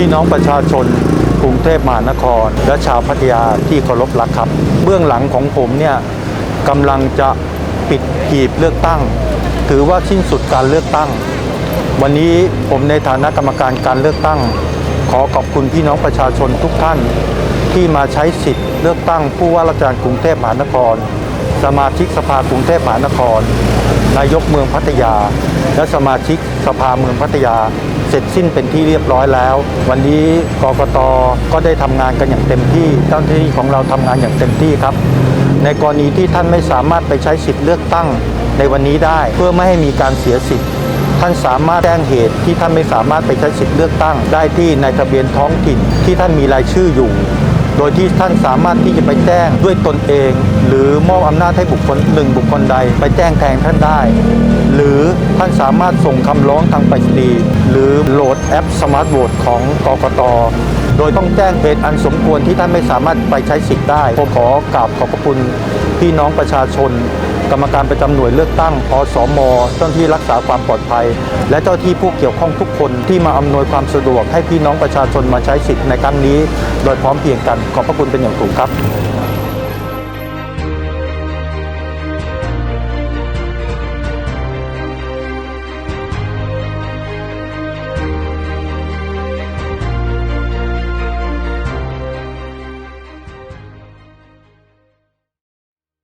พี่น้องประชาชนกรุงเทพมหานคร และชาวพัทยาที่เคารพรักครับ เบื้องหลังของผมเนี่ยกำลังจะปิดหีบเลือกตั้ง ถือว่าสิ้นสุดการเลือกตั้ง วันนี้ผมในฐานะกรรมการการเลือกตั้ง ขอขอบคุณพี่น้องประชาชนทุกท่าน ที่มาใช้สิทธิ์เลือกตั้งผู้ว่าราชการกรุงเทพมหานคร สมาชิกสภากรุงเทพมหานคร นายกเมืองพัทยา และสมาชิกสภาเมืองพัทยา เสร็จสิ้นเป็นที่เรียบร้อยแล้ว วันนี้กกตก็ได้ทำงานกันอย่างเต็มที่เจ้าหน้าที่ของเราทำงานอย่างเต็มที่ครับ ในกรณีที่ท่านไม่สามารถไปใช้สิทธิ์เลือกตั้งในวันนี้ได้ เพื่อไม่ให้มีการเสียสิทธิ์ท่านสามารถแจ้งเหตุที่ท่านไม่สามารถไปใช้สิทธิ์เลือกตั้ง ได้ที่ในทะเบียนท้องถิ่นที่ท่านมีรายชื่ออยู่ โดยที่ท่านสามารถที่จะไปแจ้งด้วยตนเอง หรือมอบอำนาจให้บุคคลหนึ่งบุคคลใด ไปแจ้งแทนท่านได้ หรือท่านสามารถส่งคำร้องทางไปรษณีย์หรือโหลดแอปสมาร์ทโหวตของกกตโดยต้องแจ้งเหตุอันสมควรที่ท่านไม่สามารถไปใช้สิทธิ์ได้ผมขอกราบขอบพระคุณพี่น้องประชาชน กรรมการประจำหน่วยเลือกตั้งอสมเจ้าหน้าที่รักษาความปลอดภัย และเจ้าที่ผู้เกี่ยวข้องทุกคนที่มาอำนวยความสะดวกให้พี่น้องประชาชนมาใช้สิทธิ์ในครั้งนี้ โดยพร้อมเพรียงกันขอบพระคุณเป็นอย่างสูงครับ